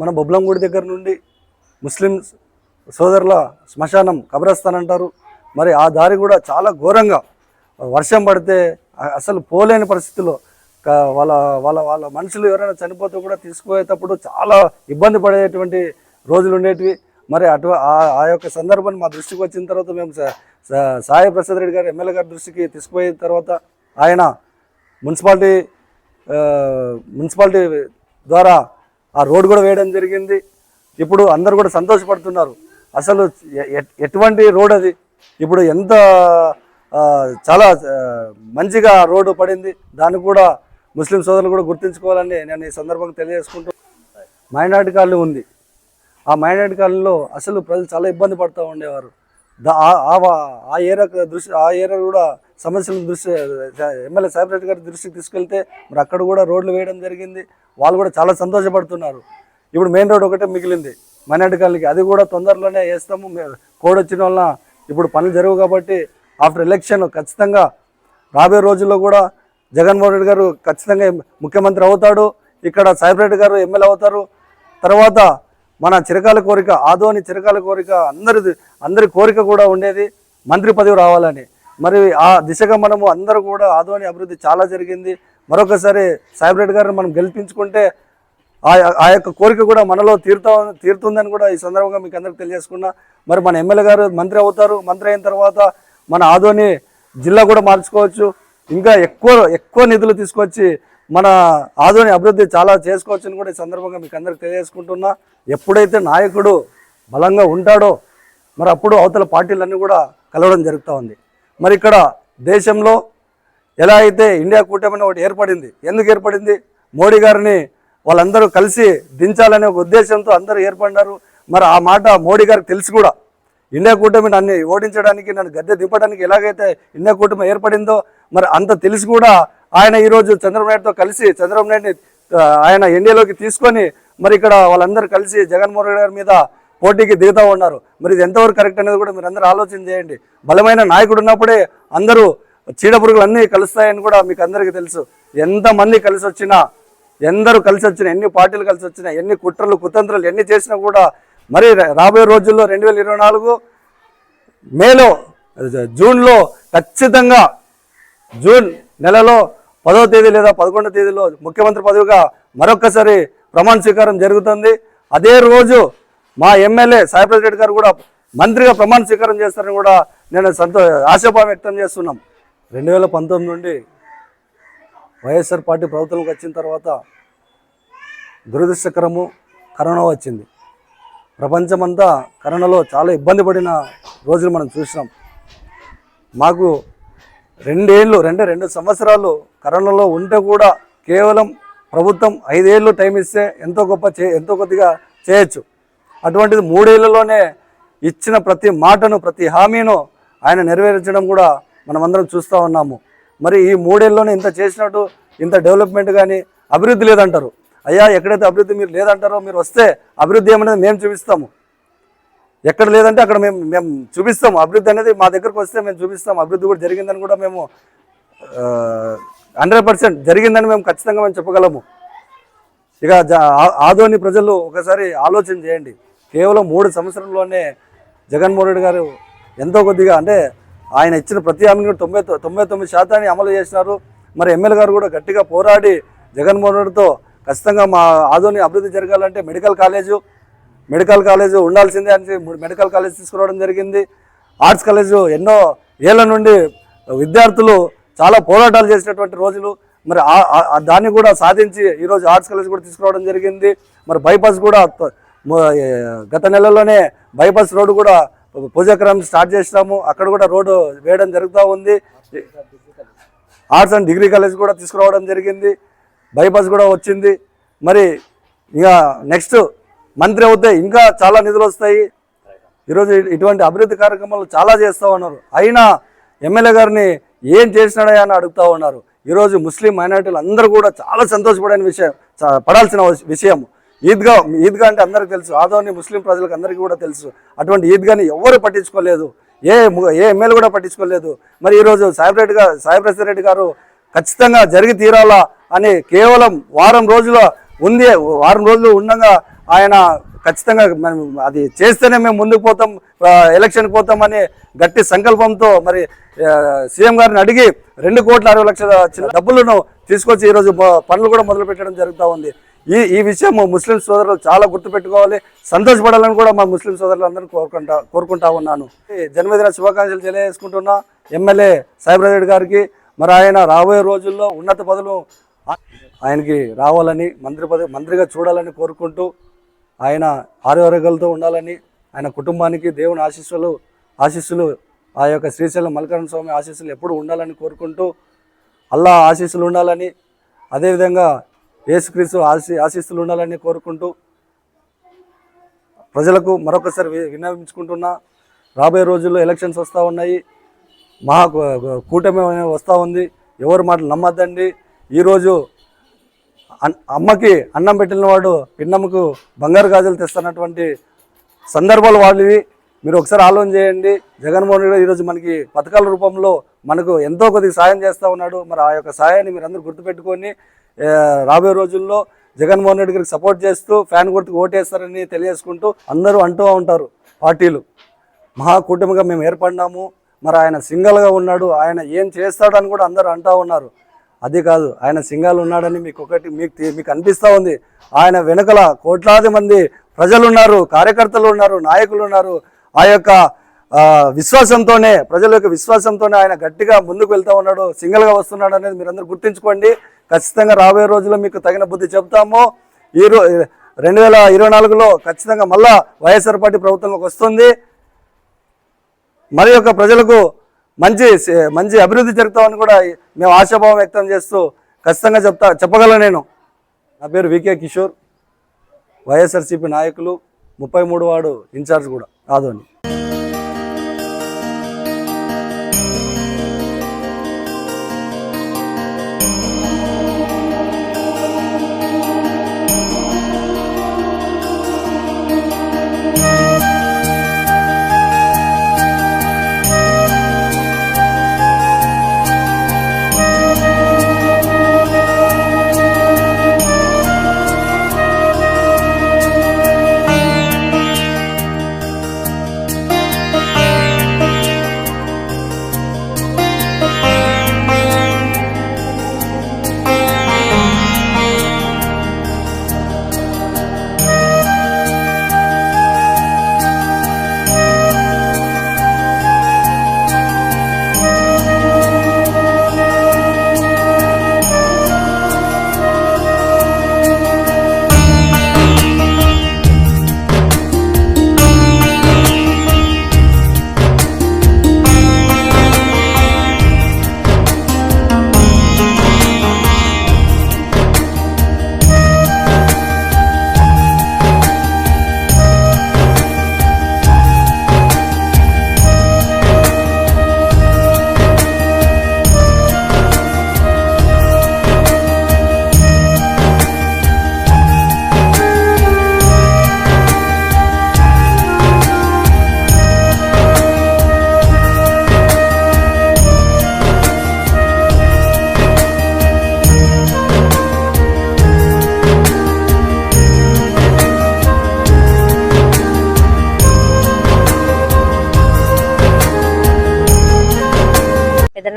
మన బొబ్లంగూడి దగ్గర నుండి ముస్లిం సోదరుల శ్మశానం కబ్రస్థాన్ అంటారు. మరి ఆ దారి కూడా చాలా ఘోరంగా వర్షం పడితే అసలు పోలేని పరిస్థితిలో వాళ్ళ వాళ్ళ వాళ్ళ మనుషులు ఎవరైనా చనిపోతే కూడా తీసుకుపోయేటప్పుడు చాలా ఇబ్బంది పడేటువంటి రోజులు ఉండేటివి. మరి అటు ఆ- ఆ యొక్క సందర్భాన్ని మా దృష్టికి వచ్చిన తర్వాత మేము సాయి ప్రసాద్ రెడ్డి గారు ఎమ్మెల్యే గారి దృష్టికి తీసుకుపోయిన తర్వాత ఆయన మున్సిపాలిటీ మున్సిపాలిటీ ద్వారా ఆ రోడ్ కూడా వేయడం జరిగింది. ఇప్పుడు అందరు కూడా సంతోషపడుతున్నారు. అసలు ఎ- ఎటువంటి రోడ్ అది? ఇప్పుడు ఎంత చాలా మంచిగా రోడ్డు పడింది. దాన్ని కూడా ముస్లిం సోదరులు కూడా గుర్తుంచుకోవాలని నేను ఈ సందర్భంగా తెలియజేసుకుంటూ మైనార్టీ కాలనీ ఉంది. ఆ మైనార్టీ కాలనీలో అసలు ప్రజలు చాలా ఇబ్బంది పడుతూ ఉండేవారు. ఆ- ఆ ఆ ఏరియా దృష్టి ఆ ఏరియా కూడా సమస్యలను దృష్టి ఎమ్మెల్యే సాహిబ్ రెడ్డి గారి దృష్టికి తీసుకెళ్తే మరి అక్కడ కూడా రోడ్లు వేయడం జరిగింది. వాళ్ళు కూడా చాలా సంతోషపడుతున్నారు. ఇప్పుడు మెయిన్ రోడ్ ఒకటే మిగిలింది. మైనార్టీ అది కూడా తొందరలోనే వేస్తాము. కోడొచ్చిన కోడ్ వచ్చిన వలన ఇప్పుడు పనులు జరుగు కాబట్టి ఆఫ్టర్ ఎలక్షన్ ఖచ్చితంగా రాబోయే రోజుల్లో కూడా జగన్మోహన్ రెడ్డి గారు ఖచ్చితంగా ముఖ్యమంత్రి అవుతాడు. ఇక్కడ సాయిబ్రెడ్డి గారు ఎమ్మెల్యే అవుతారు. తర్వాత మన చిరకాల కోరిక ఆదోని చిరకాల కోరిక అందరి అందరి కోరిక కూడా ఉండేది. మంత్రి పదవి రావాలని. మరి ఆ దిశగా మనము అందరూ కూడా ఆదోని అభివృద్ధి చాలా జరిగింది. మరొకసారి సాహిబ్ రెడ్డి గారిని మనం గెలిపించుకుంటే ఆ ఆ యొక్క కోరిక కూడా మనలో తీరుతా తీరుతుందని కూడా ఈ సందర్భంగా మీకు అందరికి తెలియజేసుకున్నా. మరి మన ఎమ్మెల్యే గారు మంత్రి అవుతారు. మంత్రి అయిన తర్వాత మన ఆదోని జిల్లా కూడా మార్చుకోవచ్చు. ఇంకా ఎక్కువ ఎక్కువ నిధులు తీసుకొచ్చి మన ఆదోని అభివృద్ధి చాలా చేసుకోవచ్చని కూడా ఈ సందర్భంగా మీకు అందరికి తెలియజేసుకుంటున్నా. ఎప్పుడైతే నాయకుడు బలంగా ఉంటాడో మరి అప్పుడు అవతల పార్టీలన్నీ కూడా కలవడం జరుగుతూ ఉంది. మరి ఇక్కడ దేశంలో ఎలా అయితే ఇండియా కూటమి ఒకటి ఏర్పడింది ఎందుకు ఏర్పడింది? మోడీ గారిని వాళ్ళందరూ కలిసి దించాలనే ఒక ఉద్దేశంతో అందరూ ఏర్పడినారు. మరి ఆ మాట మోడీ గారికి తెలిసి కూడా. ఇండియా కూటమి నన్ను ఓడించడానికి నన్ను గద్దె దింపడానికి ఎలాగైతే ఇండియా కూటమి ఏర్పడిందో మరి అంత తెలిసి కూడా ఆయన ఈరోజు చంద్రబాబు నాయుడుతో కలిసి చంద్రబాబు నాయుడిని ఆయన ఎన్డీఏలోకి తీసుకొని మరి ఇక్కడ వాళ్ళందరూ కలిసి జగన్మోహన్ రెడ్డి గారి మీద పోటీకి దిగుతూ ఉన్నారు. మరి ఇది ఎంతవరకు కరెక్ట్ అనేది కూడా మీరు అందరూ ఆలోచన చేయండి. బలమైన నాయకుడు ఉన్నప్పుడే అందరూ చీడపురుగులు అన్నీ కలుస్తాయని కూడా మీకు అందరికీ తెలుసు. ఎంతమంది కలిసి వచ్చినా ఎందరూ కలిసి వచ్చినా ఎన్ని పార్టీలు కలిసి వచ్చినా ఎన్ని కుట్రలు కుతంత్రాలు ఎన్ని చేసినా కూడా మరి రా- రాబోయే రోజుల్లో రెండు వేల ఇరవై నాలుగు మేలో జూన్లో ఖచ్చితంగా జూన్ నెలలో పదవ తేదీ లేదా పదకొండో తేదీలో ముఖ్యమంత్రి పదవిగా మరొక్కసారి ప్రమాణ స్వీకారం జరుగుతుంది. అదే రోజు మా ఎమ్మెల్యే సాయిప్రసాద్ రెడ్డి గారు కూడా మంత్రిగా ప్రమాణ స్వీకారం చేస్తారని కూడా నేను సంతో ఆశాభావం వ్యక్తం చేస్తున్నాం. రెండు వేల పంతొమ్మిది నుండి వైఎస్ఆర్ పార్టీ ప్రభుత్వంలోకి వచ్చిన తర్వాత దురదృష్టకరము కరోనా వచ్చింది. ప్రపంచమంతా కరోనాలో చాలా ఇబ్బంది పడిన రోజులు మనం చూసినాం. మాకు రెండేళ్ళు రెండే రెండు సంవత్సరాలు కరోనాలో ఉంటే కూడా కేవలం ప్రభుత్వం ఐదేళ్ళు టైం ఇస్తే ఎంతో గొప్ప చే ఎంతో కొద్దిగా చేయొచ్చు. అటువంటిది మూడేళ్ళలోనే ఇచ్చిన ప్రతి మాటను ప్రతి హామీను ఆయన నెరవేర్చడం కూడా మనమందరం చూస్తూ ఉన్నాము. మరి ఈ మూడేళ్ళలోనే ఇంత చేసినట్టు ఇంత డెవలప్మెంట్ కానీ అభివృద్ధి లేదంటారు. అయ్యా ఎక్కడైతే అభివృద్ధి మీరు లేదంటారో మీరు వస్తే అభివృద్ధి ఏమనేది మేము చూపిస్తాము. ఎక్కడ లేదంటే అక్కడ మేము మేము చూపిస్తాము. అభివృద్ధి అనేది మా దగ్గరకు వస్తే మేము చూపిస్తాం అభివృద్ధి కూడా జరిగిందని కూడా మేము హండ్రెడ్ పర్సెంట్ జరిగిందని మేము ఖచ్చితంగా మేము చెప్పగలము. ఇక జ- ఆదోని ప్రజలు ఒకసారి ఆలోచన చేయండి. కేవలం మూడు సంవత్సరంలోనే జగన్మోహన్ రెడ్డి గారు ఎంతో కొద్దిగా అంటే ఆయన ఇచ్చిన ప్రతి హామీని తొంభై తొంభై తొమ్మిది శాతాన్ని అమలు చేసినారు. మరి ఎమ్మెల్యే గారు కూడా గట్టిగా పోరాడి జగన్మోహన్ రెడ్డితో ఖచ్చితంగా మా ఆదోని అభివృద్ధి జరగాలంటే మెడికల్ కాలేజు మెడికల్ కాలేజు ఉండాల్సిందే అని మెడికల్ కాలేజ్ తీసుకురావడం జరిగింది. ఆర్ట్స్ కాలేజ్ ఎన్నో ఏళ్ళ నుండి విద్యార్థులు చాలా పోరాటాలు చేసినటువంటి రోజులు. మరి ఆ- దాన్ని కూడా సాధించి ఈరోజు ఆర్ట్స్ కాలేజ్ కూడా తీసుకురావడం జరిగింది. మరి బైపాస్ కూడా గత నెలలోనే బైపాస్ రోడ్డు కూడా పూజాక్రమం స్టార్ట్ చేసినాము. అక్కడ కూడా రోడ్డు వేయడం జరుగుతూ ఉంది. ఆర్ట్స్ అండ్ డిగ్రీ కాలేజ్ కూడా తీసుకురావడం జరిగింది. బైపాస్ కూడా వచ్చింది. మరి ఇక నెక్స్ట్ మంత్రి అవుతే ఇంకా చాలా నిధులు వస్తాయి. ఈరోజు ఇటువంటి అభివృద్ధి కార్యక్రమాలు చాలా చేస్తూ ఉన్నారు. అయినా ఎమ్మెల్యే గారిని ఏం చేసినాడా అని అడుగుతూ ఉన్నారు. ఈరోజు ముస్లిం మైనార్టీలు అందరూ కూడా చాలా సంతోషపడిన విషయం పడాల్సిన విషయం. ఈద్గా ఈద్గా అంటే అందరికీ తెలుసు. ఆదోని ముస్లిం ప్రజలకు అందరికీ కూడా తెలుసు. అటువంటి ఈద్గాని ఎవరు పట్టించుకోలేదు. ఏ ఏ ఎమ్మెల్యే కూడా పట్టించుకోలేదు. మరి ఈరోజు సాయిబ్ రెడ్డి గారు సాయి ప్రసాద్ రెడ్డి గారు ఖచ్చితంగా జరిగి తీరాలా అని కేవలం వారం రోజుల ఉంది. వారం రోజులు ఉండగా ఆయన ఖచ్చితంగా మనం అది చేస్తేనే మేము ముందుకు పోతాం ఆ, ఎలక్షన్కి పోతామని గట్టి సంకల్పంతో మరి సీఎం గారిని అడిగి రెండు కోట్ల అరవై లక్షల డబ్బులను తీసుకొచ్చి ఈరోజు పనులు కూడా మొదలు పెట్టడం జరుగుతూ ఉంది. ఈ ఈ విషయం ముస్లిం సోదరులు చాలా గుర్తుపెట్టుకోవాలి. సంతోషపడాలని కూడా మా ముస్లిం సోదరులందరూ కోరుకుంటా కోరుకుంటా ఉన్నాను. ఈ జన్మదిన శుభాకాంక్షలు తెలియజేసుకుంటున్నా ఎమ్మెల్యే సాయిబ్రాజ్ గారికి. మరి ఆయన రాబోయే రోజుల్లో ఉన్నత పదవులు ఆయనకి రావాలని మంత్రి పద మంత్రిగా చూడాలని కోరుకుంటూ ఆయన ఆరోగ్యాలతో ఉండాలని ఆయన కుటుంబానికి దేవుని ఆశీస్సులు ఆశీస్సులు ఆ యొక్క శ్రీశైలం మల్కరణ స్వామి ఆశీస్సులు ఎప్పుడు ఉండాలని కోరుకుంటూ అల్లా ఆశీస్సులు ఉండాలని అదేవిధంగా యేసుక్రీస్తు ఆశీ ఆశీస్సులు ఉండాలని కోరుకుంటూ ప్రజలకు మరొకసారి విన్నవించుకుంటున్నా రాబోయే రోజుల్లో ఎలక్షన్స్ వస్తూ ఉన్నాయి మహా కూటమి వస్తూ ఉంది ఎవరు మాటలు నమ్మద్దండి. ఈరోజు అన్- అమ్మకి అన్నం పెట్టిన వాడు పిన్నమ్మకు బంగారు గాజులు తెస్తున్నటువంటి సందర్భాలు వాళ్ళవి. మీరు ఒకసారి ఆలోచన చేయండి. జగన్మోహన్ రెడ్డి ఈరోజు మనకి పథకాల రూపంలో మనకు ఎంతో కొద్దిగా సాయం చేస్తూ ఉన్నాడు. మరి ఆ యొక్క సాయాన్ని మీరు అందరూ గుర్తుపెట్టుకొని రాబోయే రోజుల్లో జగన్మోహన్ రెడ్డి గారికి సపోర్ట్ చేస్తూ ఫ్యాన్ గుర్తుకు ఓటేస్తారని తెలియజేసుకుంటూ అందరూ అంటూ ఉంటారు పార్టీలు. మహాకూటమిగా మేము ఏర్పడినాము. మరి ఆయన సింగల్గా ఉన్నాడు. ఆయన ఏం చేస్తాడని కూడా అందరూ అంటూ ఉన్నారు. అది కాదు ఆయన సింగల్ ఉన్నాడని మీకు ఒకటి మీకు మీకు అనిపిస్తూ ఉంది. ఆయన వెనుకల కోట్లాది మంది ప్రజలు ఉన్నారు కార్యకర్తలు ఉన్నారు నాయకులు ఉన్నారు. ఆ యొక్క విశ్వాసంతోనే ప్రజల యొక్క విశ్వాసంతోనే ఆయన గట్టిగా ముందుకు వెళ్తూ ఉన్నాడు సింగల్గా వస్తున్నాడు అనేది మీరందరూ గుర్తుంచుకోండి. ఖచ్చితంగా రాబోయే రోజుల్లో మీకు తగిన బుద్ధి చెప్తాము ఈ రెండు వేల ఇరవై నాలుగులో ఖచ్చితంగా మళ్ళా వైఎస్ఆర్ పార్టీ ప్రభుత్వంలోకి వస్తుంది. మరి యొక్క ప్రజలకు మంచి మంచి అభివృద్ధి జరుగుతామని కూడా మేము ఆశాభావం వ్యక్తం చేస్తూ ఖచ్చితంగా చెప్తా చెప్పగలను నేను. నా పేరు వికే కిషోర్. వైఎస్ఆర్సీపీ నాయకులు ముప్పై మూడు వాడు ఇన్ఛార్జ్ కూడా. ఆదోని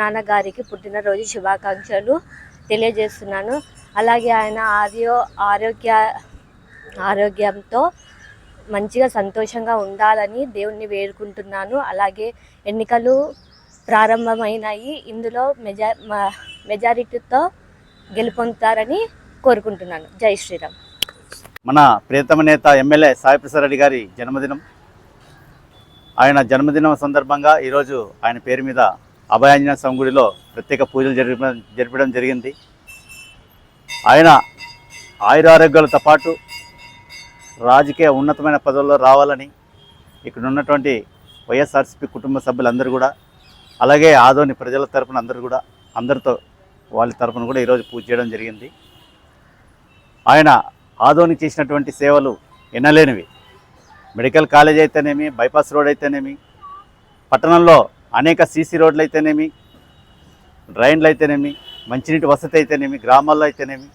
నాన్నగారికి గారికి పుట్టినరోజు శుభాకాంక్షలు తెలియజేస్తున్నాను. అలాగే ఆయన ఆర్యో ఆరోగ్య ఆరోగ్యంతో మంచిగా సంతోషంగా ఉండాలని దేవుణ్ణి వేడుకుంటున్నాను. అలాగే ఎన్నికలు ప్రారంభమైనాయి. ఇందులో మెజా మ- మెజారిటీతో గెలుపొందుతారని కోరుకుంటున్నాను. జై శ్రీరామ్. మన ప్రియతమ నేత ఎమ్మెల్యే సాయిప్రసాద్ రెడ్డి గారి జన్మదినం. ఆయన జన్మదినం సందర్భంగా ఈరోజు ఆయన పేరు మీద అభయాంజన స్వామి గుడిలో ప్రత్యేక పూజలు జరిపడం జరిపడం జరిగింది. ఆయన ఆయురారోగ్యాలతో పాటు రాజకీయ ఉన్నతమైన పదవుల్లో రావాలని ఇక్కడ ఉన్నటువంటి వైఎస్ఆర్సీపీ కుటుంబ సభ్యులందరూ కూడా అలాగే ఆదోని ప్రజల తరపున అందరూ కూడా అందరితో వాళ్ళ తరపున కూడా ఈరోజు పూజ చేయడం జరిగింది. ఆయన ఆదోని చేసినటువంటి సేవలు ఎన్నలేనివి మెడికల్ కాలేజ్ అయితేనేమి బైపాస్ రోడ్ అయితేనేమి పట్టణంలో అనేక సీసీ రోడ్లు అయితేనేమి డ్రైన్లు అయితేనేమి మంచినీటి వసతి అయితేనేమి గ్రామాల్లో అయితేనేమి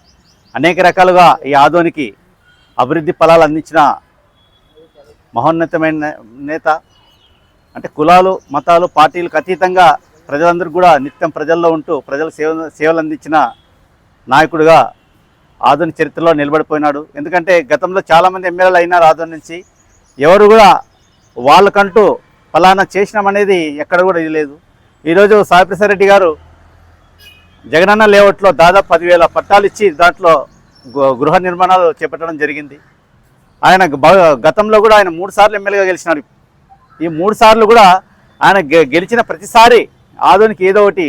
అనేక రకాలుగా ఈ ఆదోనికి అభివృద్ధి ఫలాలు అందించిన మహోన్నతమైన నేత. అంటే కులాలు మతాలు పార్టీలకు అతీతంగా ప్రజలందరూ కూడా నిత్యం ప్రజల్లో ఉంటూ ప్రజల సేవ సేవలు అందించిన నాయకుడిగా ఆధునిక చరిత్రలో నిలబడిపోయినాడు. ఎందుకంటే గతంలో చాలామంది ఎమ్మెల్యేలు అయినారు ఆధుని నుంచి. ఎవరు కూడా వాళ్ళకంటూ ఫలానా చేసినామనేది ఎక్కడ కూడా ఇది లేదు ఈరోజు సాయిప్రసాద్ రెడ్డి గారు జగనన్న లేఅవుట్లో దాదాపు పదివేల పట్టాలు ఇచ్చి దాంట్లో గృహ నిర్మాణాలు చేపట్టడం జరిగింది. ఆయన గతంలో కూడా ఆయన మూడు సార్లు ఎమ్మెల్యేగా గెలిచినాడు. ఈ మూడు సార్లు కూడా ఆయన గె- గెలిచిన ప్రతిసారి ఆధునిక ఏదో ఒకటి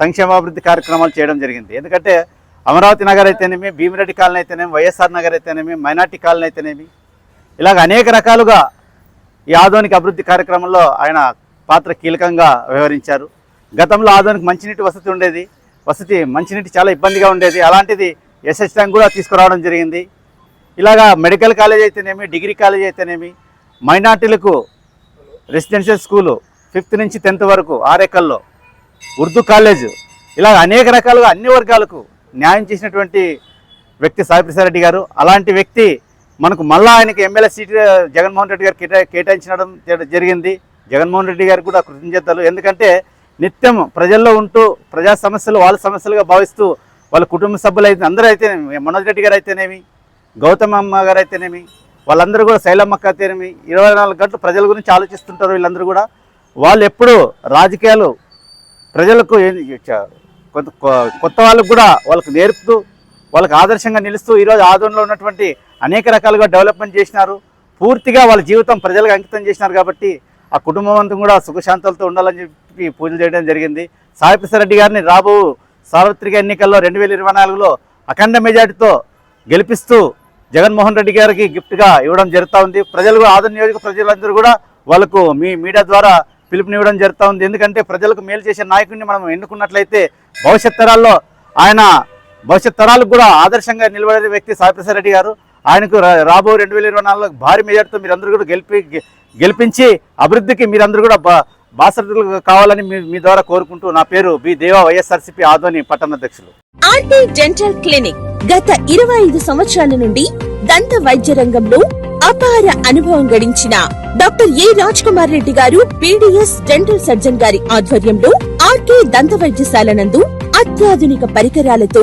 సంక్షేమాభివృద్ధి కార్యక్రమాలు చేయడం జరిగింది. ఎందుకంటే అమరావతి నగర్ అయితేనేమి భీమిరెడ్డి కాలనీ అయితేనేమి వైఎస్ఆర్ నగర్ అయితేనేమి మైనార్టీ కాలనీ అయితేనేమి ఇలాగ అనేక రకాలుగా ఈ ఆధునిక అభివృద్ధి కార్యక్రమంలో ఆయన పాత్ర కీలకంగా వ్యవహరించారు. గతంలో ఆధునిక మంచినీటి వసతి ఉండేది. వసతి మంచినీటి చాలా ఇబ్బందిగా ఉండేది. అలాంటిది ఎస్ఎస్ ట్యాంక్ కూడా తీసుకురావడం జరిగింది. ఇలాగా మెడికల్ కాలేజ్ అయితేనేమి డిగ్రీ కాలేజ్ అయితేనేమి మైనార్టీలకు రెసిడెన్షియల్ స్కూలు ఫిఫ్త్ నుంచి టెన్త్ వరకు ఆరేకల్లో ఉర్దూ కాలేజ్ ఇలా అనేక రకాలుగా అన్ని వర్గాలకు న్యాయం చేసినటువంటి వ్యక్తి సాయిప్రసాద్ రెడ్డి గారు. అలాంటి వ్యక్తి మనకు మళ్ళా ఆయనకి ఎమ్మెల్యే సీట్ జగన్మోహన్ రెడ్డి గారు కేటా కేటాయించడం జ- జరిగింది. జగన్మోహన్ రెడ్డి గారికి కూడా కృతజ్ఞతలు. ఎందుకంటే నిత్యం ప్రజల్లో ఉంటూ ప్రజా సమస్యలు వాళ్ళ సమస్యలుగా భావిస్తూ వాళ్ళ కుటుంబ సభ్యులు అయితే అందరూ అయితేనేమి మనోజ్ రెడ్డి గారు అయితేనేమి గౌతమ్ అమ్మ గారు అయితేనేమి వాళ్ళందరూ కూడా శైలమ్మక్క అయితేనేమి ఇరవై నాలుగు గంటలు ప్రజల గురించి ఆలోచిస్తుంటారు వీళ్ళందరూ కూడా. వాళ్ళు ఎప్పుడూ రాజకీయాలు ప్రజలకు చ- కొంత కొత్త వాళ్ళకు కూడా వాళ్ళకు నేర్పుతూ వాళ్ళకి ఆదర్శంగా నిలుస్తూ ఈరోజు ఆదోళనలో ఉన్నటువంటి అనేక రకాలుగా డెవలప్మెంట్ చేసినారు. పూర్తిగా వాళ్ళ జీవితం ప్రజలకు అంకితం చేసినారు కాబట్టి ఆ కుటుంబం అంతా కూడా సుఖశాంతులతో ఉండాలని చెప్పి పూజలు చేయడం జరిగింది. సాయి రెడ్డి గారిని రాబో సార్వత్రిక ఎన్నికల్లో రెండు వేల ఇరవై నాలుగులో అఖండ మెజార్టీతో గెలిపిస్తూ జగన్మోహన్ రెడ్డి గారికి గిఫ్ట్గా ఇవ్వడం జరుగుతూ ఉంది. ప్రజలు కూడా ఆదరణ నియోజక ప్రజలందరూ కూడా వాళ్ళకు మీ మీడియా ద్వారా పిలుపునివ్వడం జరుగుతూ ఉంది. ఎందుకంటే ప్రజలకు మేలు చేసే నాయకుడిని మనం ఎన్నుకున్నట్లయితే భవిష్యత్ తరాల్లో ఆయన భవిష్యత్ తరాలకు కూడా ఆదర్శంగా నిలబడే వ్యక్తి సాయిప్రసాద్ రెడ్డి గారు. ఆయనకు రా- రాబో రెండు వేల ఇరవై నాలుగులో భారీ మెజార్టీతో మీరందరూ కూడా గెలిపి గెలిపించి అభివృద్ధికి మీరందరూ కూడా బాసరులు కావాలని మీ మీ ద్వారా కోరుకుంటూ నా పేరు బి దేవా వైఎస్ఆర్సీపీ ఆదోని పట్టణాధ్యక్షులు ఆర్టీ డెంటల్ క్లినిక్ గత ఇరవై ఐదు సంవత్సరాల నుండి దంత వైద్య రంగంలో అపార అనుభవం గడించిన doctor A Raj Kumar Reddy garu BDS dental surgeon గారి ఆధ్వర్యంలో ఆర్కే దంత వైద్యశాల నందు అత్యాధునిక పరికరాలతో